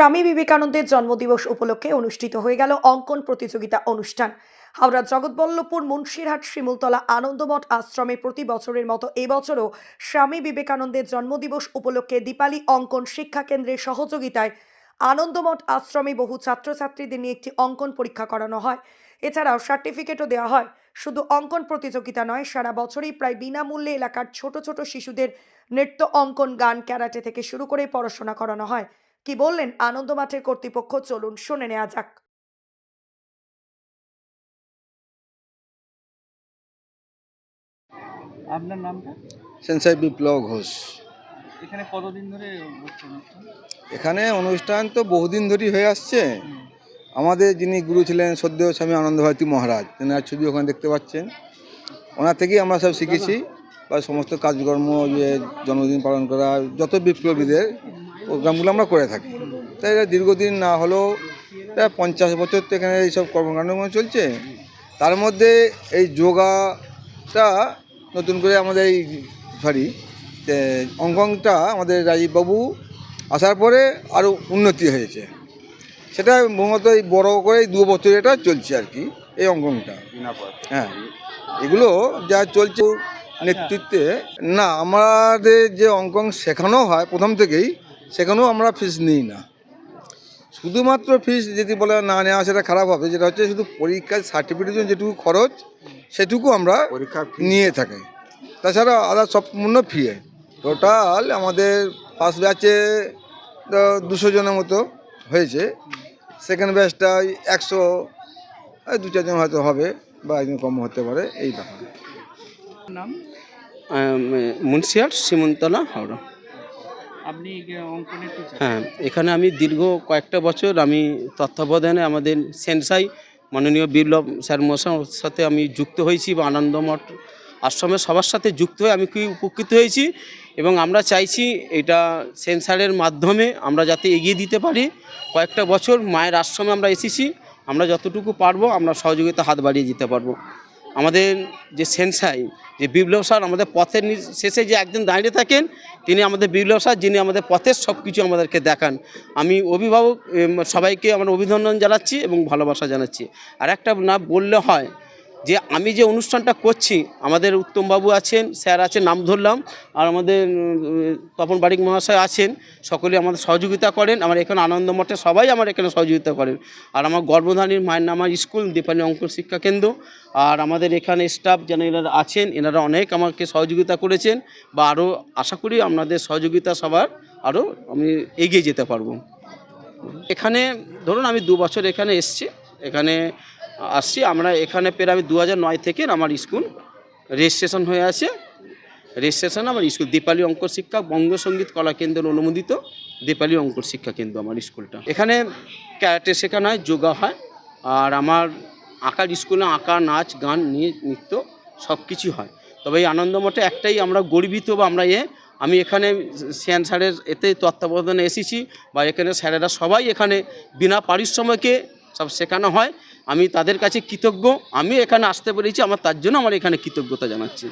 স্বামী বিবেকানন্দের জন্মদিবস উপলক্ষে অনুষ্ঠিত হয়ে গেল অঙ্কন প্রতিযোগিতা অনুষ্ঠান। হাওড়া জগৎবল্লভপুর মুন্সিরহাট শিমুলতলা আনন্দমঠ আশ্রমে প্রতি বছরের মতো এবছরও স্বামী বিবেকানন্দের জন্মদিবস উপলক্ষে দীপালি অঙ্কন শিক্ষা কেন্দ্রের সহযোগিতায় আনন্দমঠ আশ্রমে বহু ছাত্রছাত্রীদের নিয়ে একটি অঙ্কন পরীক্ষা করানো হয়। এছাড়াও সার্টিফিকেটও দেওয়া হয়। শুধু অঙ্কন প্রতিযোগিতা নয়, সারা বছরই প্রায় বিনামূল্যে এলাকার ছোট ছোট শিশুদের নৃত্য, অঙ্কন, গান, ক্যারাটে থেকে শুরু করে পড়াশোনা করানো হয়। কি বললেন আনন্দ আনন্দমাঠের কর্তৃপক্ষ? চলুন শুনে নেওয়া যাক। আপনার নামটা? সেন্সাই বিপ্লব ঘোষ। এখানে কতদিন ধরে অনুষ্ঠান? এখানে অনুষ্ঠান তো বহুদিন ধরেই হয়ে আসছে। আমাদের যিনি গুরু ছিলেন সদ্য স্বামী আনন্দভারতী মহারাজ তেনার ছবি ওখানে দেখতে পাচ্ছেন। ওনার থেকেই আমরা সব শিখেছি। বা সমস্ত কাজকর্ম যে জন্মদিন পালন করা যত বিপ্লবীদের প্রোগ্রামগুলো আমরা করে থাকি। তাই এটা দীর্ঘদিন না হলেও প্রায় পঞ্চাশ বছর তো এখানে এইসব কর্মকাণ্ডগুলো চলছে। তার মধ্যে এই যোগাটা নতুন করে আমাদের এই সরি অঙ্কনটা আমাদের রাজীববাবু আসার পরে আরও উন্নতি হয়েছে। সেটা মূলত এই বড় করে দু বছর এটা চলছে আর কি, এই অঙ্কনটা হ্যাঁ এগুলো যা চলছে নেতৃত্বে, না, আমাদের যে অঙ্কন শেখানো হয় প্রথম থেকেই সেখানেও আমরা ফিস নিই না। শুধুমাত্র ফিস যদি বলে না নেওয়া সেটা খারাপ হবে যেটা হচ্ছে শুধু পরীক্ষার সার্টিফিকেটের জন্য যেটুকু খরচ সেটুকু আমরা পরীক্ষা নিয়ে থাকি। তাছাড়া আদার সম্পূর্ণ ফ্রি টোটাল আমাদের ফার্স্ট ব্যাচে দুশো জনের মতো হয়েছে। সেকেন্ড ব্যাচটা একশো দু চারজন হয়তো হবে বা একজন কম হতে পারে এই ব্যাপার। নাম? মুন্সিয়ার সিমন্তলা হাওড়া। আপনি হ্যাঁ এখানে আমি দীর্ঘ কয়েকটা বছর আমি তত্ত্বাবধানে আমাদের সেনসাই মাননীয় বিপ্লব স্যার মশার সাথে আমি যুক্ত হয়েছি বা আনন্দমঠ আশ্রমের সবার সাথে যুক্ত হয়ে আমি খুবই উপকৃত হয়েছি এবং আমরা চাইছি এটা সেন্সারের মাধ্যমে আমরা যাতে এগিয়ে দিতে পারি। কয়েকটা বছর মায়ের আশ্রমে আমরা এসেছি। আমরা যতটুকু পারব আমরা সহযোগিতা হাত বাড়িয়ে দিতে পারব। আমাদের যে সেনসাই, যে বিপ্লব স্যার আমাদের পথের শেষে যে একজন দাঁড়িয়ে থাকেন, তিনি আমাদের বিপ্লব স্যার, যিনি আমাদের পথের সব কিছু আমাদেরকে দেখান। আমি অভিভাবক সবাইকে আমার অভিনন্দন জানাচ্ছি এবং ভালোবাসা জানাচ্ছি। আর একটা না বললে হয় যে আমি যে অনুষ্ঠানটা করছি, আমাদের উত্তমবাবু আছেন, স্যার আছেন, নাম ধরলাম, আর আমাদের তপন বারিক মহাশয় আছেন, সকলে আমাদের সহযোগিতা করেন, আমার এখানে আনন্দমঠে সবাই আমার এখানে সহযোগিতা করেন। আর আমার গর্ভধানীর মায়ের নাম আমার স্কুল, দীপালি অঙ্কন শিক্ষা কেন্দ্র, আর আমাদের এখানে স্টাফ যেন এনারা আছেন, এনারা অনেক আমাকে সহযোগিতা করেছেন, বা আরও আশা করি আপনাদের সহযোগিতা সবার আরও আমি এগিয়ে যেতে পারব। এখানে, ধরুন আমি দু বছর এখানে এসছি, এখানে আসছি। আমরা এখানে পেরে আমি দু থেকে আমার স্কুল রেজিস্ট্রেশন হয়ে আছে। রেজিস্ট্রেশন আমার স্কুল, দীপালি অঙ্ক শিক্ষা বঙ্গসঙ্গীত কলা কেন্দ্র অনুমোদিত দীপালি অঙ্ক শিক্ষা কেন্দ্র আমার স্কুলটা। এখানে ক্যারাটে শেখানো হয়, যোগা হয়, আর আমার আঁকার স্কুলে আঁকা, নাচ, গান নিয়ে নৃত্য সব কিছু হয়। তবে এই আনন্দমঠে একটাই, আমরা গর্বিত বা আমরা এ, আমি এখানে সিয়ান স্যারের এতে তত্ত্বাবধানে এসেছি বা এখানে স্যারেরা সবাই এখানে বিনা পারিশ্রমিকে সব শেখানো হয়। আমি তাদের কাছে কৃতজ্ঞ। আমি এখানে আসতে পেরেছি। আমার তার জন্য আমার এখানে কৃতজ্ঞতা জানাচ্ছি।